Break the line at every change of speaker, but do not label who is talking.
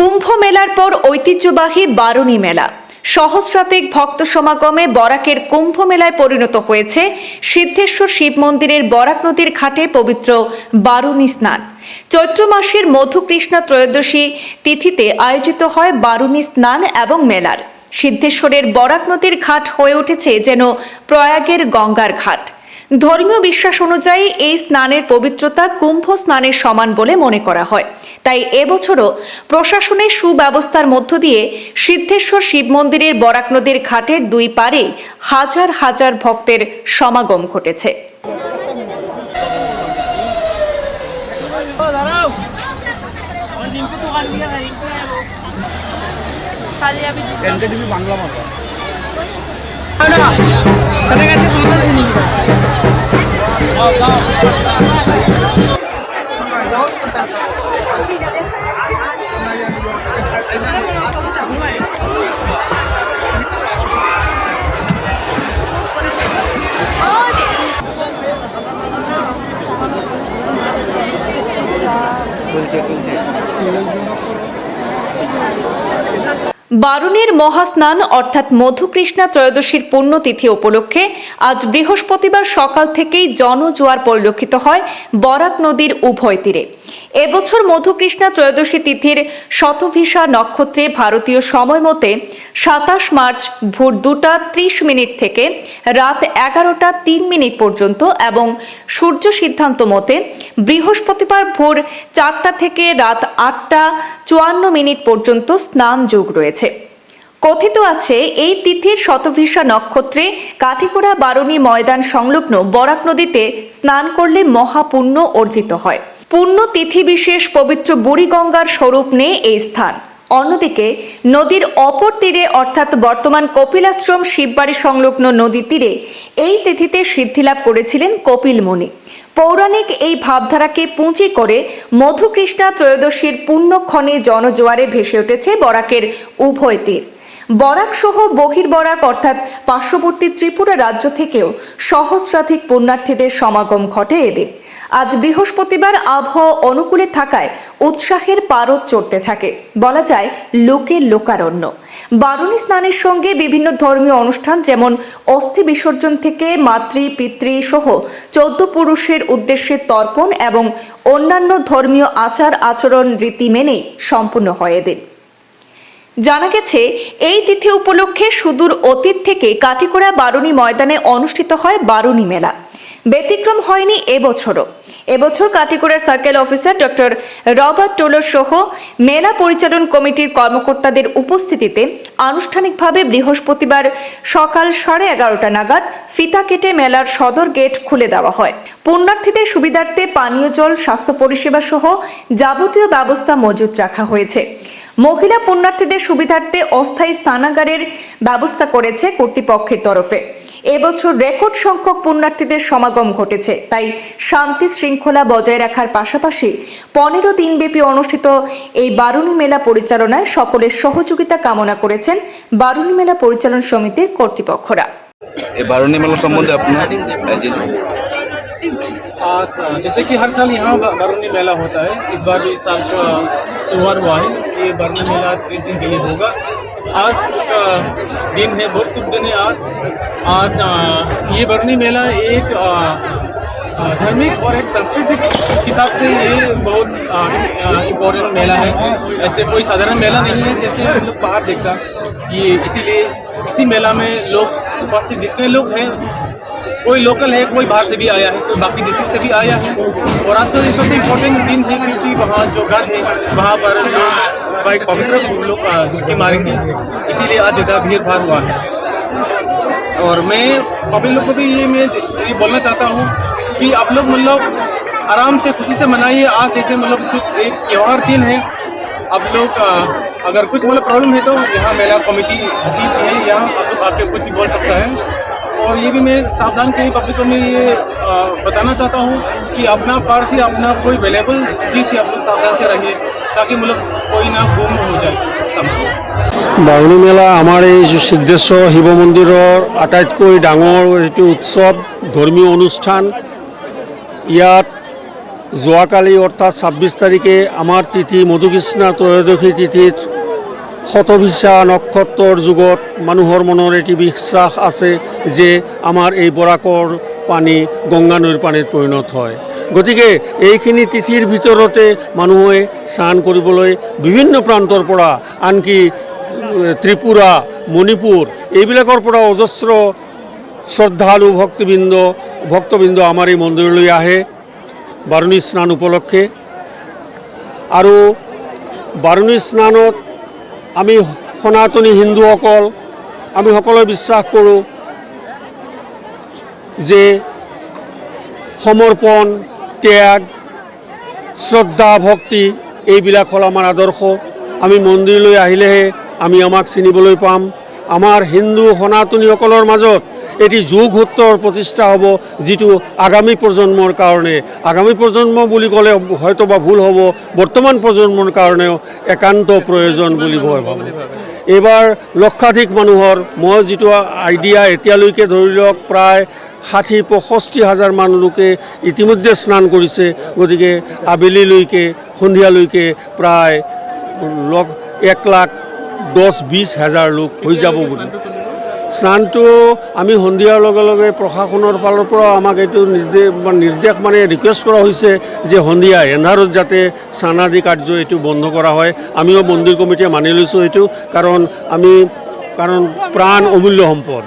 কুম্ভ মেলার পর ঐতিহ্যবাহী বারুণী মেলা। সহস্রাধিক ভক্ত সমাগমে বরাকের কুম্ভ মেলায় পরিণত হয়েছে সিদ্ধেশ্বর শিব মন্দিরের বরাক নদীর ঘাটে পবিত্র বারুণী স্নান। চৈত্র মাসের মধুকৃষ্ণা ত্রয়োদশী তিথিতে আয়োজিত হয় বারুণী স্নান এবং মেলার। সিদ্ধেশ্বরের বরাক নদীর ঘাট হয়ে উঠেছে যেন প্রয়াগের গঙ্গার ঘাট। ধর্মীয় বিশ্বাস অনুযায়ী এই স্নানের পবিত্রতা কুম্ভ স্নানের সমান বলে মনে করা হয় তাই এবছরও প্রশাসনের সুব্যবস্থার মধ্য দিয়ে সিদ্ধেশ্বর শিব মন্দিরের বরাক নদীর ঘাটের দুই পারে হাজার হাজার ভক্তের সমাগম ঘটেছে
বাংলা Thank you.
বারুণের মহাস্নান, অর্থাৎ মধুকৃষ্ণা ত্রয়োদশীর পুণ্যতিথি উপলক্ষে আজ বৃহস্পতিবার সকাল থেকেই জনজোয়ার পরিলক্ষিত হয় বরাক নদীর উভয় তীরে। এবছর মধুকৃষ্ণা ত্রয়োদশী তিথির শতভিসা নক্ষত্রে ভারতীয় সময় মতে সাতাশ মার্চ ভোর দুটা ত্রিশ মিনিট থেকে রাত এগারোটা তিন মিনিট পর্যন্ত এবং সূর্য সিদ্ধান্ত মতে বৃহস্পতিবার ভোর চারটা থেকে রাত আটটা চুয়ান্ন মিনিট পর্যন্ত স্নান যোগ রয়েছে। কথিত আছে, এই তিথির শতভিসা নক্ষত্রে কাঠিকোড়া বারণী ময়দান সংলগ্ন বরাক নদীতে স্নান করলে মহাপুণ্য অর্জিত হয়। পুণ্য তিথি বিশেষ পবিত্র বুড়িগঙ্গার স্বরূপ নেই এই স্থান। অন্যদিকে, নদীর অপর তীরে অর্থাৎ বর্তমান কপিলাশ্রম শিববাড়ি সংলগ্ন নদী তীরে এই তিথিতে সিদ্ধিলাভ করেছিলেন কপিল মুনি। পৌরাণিক এই ভাবধারাকে পুঁজি করে মধুকৃষ্ণা ত্রয়োদশীর পুণ্যক্ষণে জনজোয়ারে ভেসে উঠেছে বরাকের উভয় তীর। বরাক সহ বহির্বরাক অর্থাৎ পার্শ্ববর্তী ত্রিপুরা রাজ্য থেকেও সহস্রাধিক পুণ্যার্থীদের সমাগম ঘটে এদিন। আজ বৃহস্পতিবার আবহাওয়া অনুকূলে থাকায় উৎসাহের পারদ চড়তে থাকে। বলা যায় লোকের লোকারণ্য। বারুণী স্নানের সঙ্গে বিভিন্ন ধর্মীয় অনুষ্ঠান যেমন অস্থি বিসর্জন থেকে মাতৃ, পিতৃ সহ চৌদ্দ পুরুষের উদ্দেশ্যে তর্পণ এবং অন্যান্য ধর্মীয় আচার আচরণ রীতি মেনেই সম্পূর্ণ হয় এদিন। জানা গেছে, এই তিথি উপলক্ষে সুদূর অতীত থেকে কাটিকোড়া বারুণী ময়দানে অনুষ্ঠিত হয় বারুণী মেলা। ব্যতিক্রম হয়নি এবছরও। এবছর কাটিকোড়ার circle officer doctor Robert Toler সহ মেলা পরিচালন কমিটির কর্মকর্তাদের উপস্থিতিতে আনুষ্ঠানিকভাবে বৃহস্পতিবার সকাল সাড়ে এগারোটা নাগাদ ফিতা কেটে মেলার সদর গেট খুলে দেওয়া হয়। পুণ্যার্থীদের সুবিধার্থে পানীয় জল, স্বাস্থ্য পরিষেবা সহ যাবতীয় ব্যবস্থা মজুত রাখা হয়েছে। মহিলা পুণ্যার্থীদের সুবিধার্থে অস্থায়ী স্থানাগারের ব্যবস্থা করেছে কর্তৃপক্ষের তরফে। এবছর রেকর্ড সংখ্যক পুণ্যার্থীদের সমাগম ঘটেছে। তাই শান্তি শৃঙ্খলা বজায় রাখার পাশাপাশি পনেরো দিনব্যাপী অনুষ্ঠিত এই বারুণী মেলা পরিচালনায় সকলের সহযোগিতা কামনা করেছেন বারুণী মেলা পরিচালন সমিতির কর্তৃপক্ষরা।
এই বারুণী মেলা সম্বন্ধে আপনার
खास जैसे कि हर साल यहाँ बरूनी मेला होता है। इस बार भी इस साल का शुरुआत हुआ है ये बरूनी मेला तीस दिन के लिए होगा। आज का दिन है, बहुत शुभ दिन है आज। आज ये बरूनी मेला एक धार्मिक और एक सांस्कृतिक हिसाब से ये बहुत इम्पोर्टेंट मेला है। ऐसे कोई साधारण मेला नहीं है, जैसे हम लोग बाहर देखता। ये इसीलिए इसी मेला में लोग उपस्थित, जितने लोग हैं कोई लोकल है, कोई बाहर से भी आया है, कोई बाकी डिस्ट्रिक्ट से भी आया है। और आज का ये सबसे इम्पोर्टेंट दिन है क्योंकि वहाँ जो गज है, वहाँ पर लोग भाई पवित्र लोग डुबकी मारेंगे। इसीलिए आज ज़्यादा भीड़ भाड़ हुआ है। और मैं पब्लिक लोग को भी ये मैं ये बोलना चाहता हूँ कि आप लोग मतलब आराम से खुशी से मनाइए। आज जैसे मतलब सिर्फ़ एक त्यौहार दिन है, आप लोग अगर कुछ मतलब प्रॉब्लम है तो यहाँ मेला कमेटी ऑफ़िस है, यहाँ आप लोग आके कुछ बोल सकता है। और ये भी मैं सावधान के लिए पब्लिक को मैं ये अ, बताना चाहता हूँ कि अपना पर्स या अपना कोई अवेलेबल चीज़ से आप लोग सावधान से रहिए ताकि मतलब कोई ना गुम हो जाए सामान
বাৰুণী মেলা আমাৰ এই যি সিদ্ধেশ্বৰ শিৱ মন্দিৰৰ আটাইতকৈ ডাঙৰ এইটো উৎসৱ ধৰ্মীয় অনুষ্ঠান ইয়াত যোৱাকালি অৰ্থাৎ ছাব্বিছ তাৰিখে আমাৰ তিথি মধুকৃষ্ণা ত্ৰয়োদশী তিথিত শতভিসা নক্ষত্ৰৰ যুগত মানুহৰ মনৰ এটি বিশ্বাস আছে যে আমাৰ এই বৰাকৰ পানী গংগা নৈৰ পানীত পৰিণত হয়। গতিকে এইখিনি তিথিৰ ভিতৰতে মানুহে স্নান কৰিবলৈ বিভিন্ন প্ৰান্তৰ পৰা, আনকি ত্ৰিপুৰা, মণিপুৰ, এইবিলাকৰ পৰা অজস্ৰ শ্ৰদ্ধালু ভক্তবৃন্দ ভক্তবৃন্দ আমাৰ এই মন্দিৰলৈ আহে। বাৰুণী স্নান উপলক্ষে। আৰু বাৰুণী স্নানত আমি সনাতনী হিন্দুসকল, আমি সকলোৱে বিশ্বাস কৰোঁ যে সমৰ্পণ, ত্যাগ, শ্ৰদ্ধা, ভক্তি, এইবিলাক হ'ল আমাৰ আদৰ্শ। আমি মন্দিৰলৈ আহিলেহে আমি আমাক চিনিবলৈ পাম। আমাৰ হিন্দু সনাতনীসকলৰ মাজত এটি যোগসূত্ৰৰ প্ৰতিষ্ঠা হ'ব যিটো আগামী প্ৰজন্মৰ কাৰণে। আগামী প্ৰজন্ম বুলি ক'লে হয়তো বা ভুল হ'ব, বৰ্তমান প্ৰজন্মৰ কাৰণেও একান্ত প্ৰয়োজন বুলি মই ভাবোঁ। এইবাৰ লক্ষাধিক মানুহৰ, মই যিটো আইডিয়া এতিয়ালৈকে ধৰি লওক প্ৰায় ষাঠি পঁয়ষষ্ঠি হাজাৰমান লোকে ইতিমধ্যে স্নান কৰিছে, গতিকে আবেলিলৈকে, সন্ধিয়ালৈকে প্ৰায় এক লাখ দহ বিছ হাজাৰ লোক হৈ যাব বুলি। স্নানটো আমি সন্ধিয়াৰ লগে লগে প্ৰশাসনৰ ফালৰ পৰা আমাক এইটো নিৰ্দেশ মানে নিৰ্দেশ মানে ৰিকুৱেষ্ট কৰা হৈছে যে সন্ধিয়া এন্ধাৰত যাতে স্নানাদি কাৰ্য এইটো বন্ধ কৰা হয়। আমিও মন্দিৰ কমিটিয়ে মানি লৈছোঁ এইটো। কাৰণ আমি কাৰণ প্ৰাণ অমূল্য সম্পদ।